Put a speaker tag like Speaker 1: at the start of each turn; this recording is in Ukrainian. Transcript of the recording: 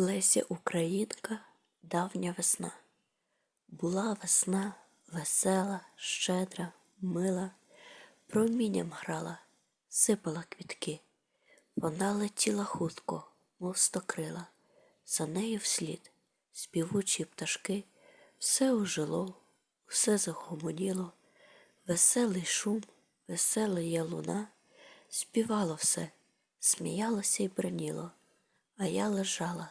Speaker 1: Леся Українка, давня весна. Була весна весела, щедра, мила, промінням грала, сипала квітки. Вона летіла хутко, мов стокрила, за нею вслід співучі пташки, все ожило, все загомоніло, веселий шум, весела є луна, співало все, сміялося й браніло, а я лежала,